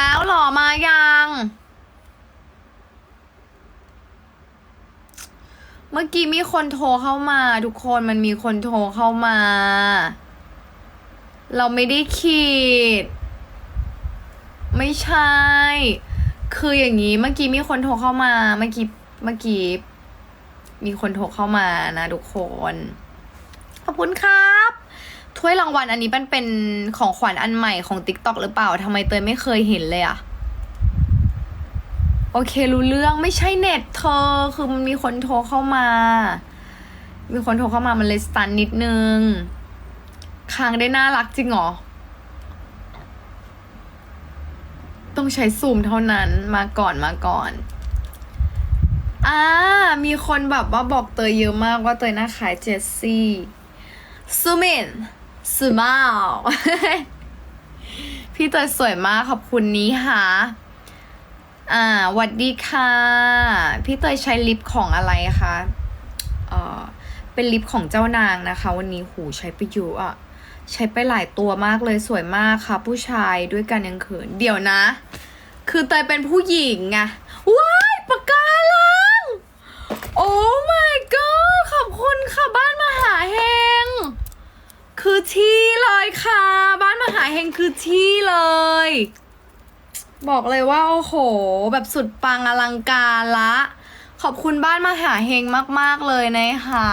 แล้วหรอมายัง เมื่อกี้มีคนโทรเข้ามา ทุกคนมันมีคนโทรเข้ามา เราไม่ได้ขีด ไม่ใช่ คืออย่างนี้ เมื่อกี้มีคนโทรเข้ามา เมื่อกี้เมื่อกี้มีคนโทรเข้ามานะทุกคน ขอบคุณครับ ถ้วยรางวัลอันนี้มันเป็นของขวัญอันใหม่ของ TikTok หรือเปล่าทำไมเตยไม่เคยเห็นเลยอะโอเครู้เรื่องไม่ใช่เน็ตเธอคือมันมีคนโทรเข้ามา มีคนโทรเข้ามามันเลยสตันนิดนึงค้างได้น่ารักจริงเหรอ ต้องใช้ซูมเท่านั้นมาก่อนมาก่อนอ่ามีคนแบบว่าบอกเตยเยอะมากว่าเตยหน้าขายเจสซี่ซูมิน ซูมาพี่เตยสวยมากขอบคุณนี้ค่ะ อ่าหวัดดีค่ะ พี่เตยใช้ลิปของอะไรคะเอ่อเป็นลิปของเจ้านางนะคะ วันนี้หูใช้ไปอยู่อะใช้ไปหลายตัวมากเลยสวยมากค่ะ ผู้ชายด้วยกันยังเขิน เดี๋ยวนะ คือเตยเป็นผู้หญิงไงว้ายปากกาลัง โอ้ my god ขอบคุณค่ะบ้านมหาเฮง คือที่ เลยค่ะ บ้านมหาเฮงคือที่เลย บอกเลยว่าโอ้โห แบบสุดปังอลังการละ ขอบคุณบ้านมหาเฮงมาก ๆ เลยนะคะ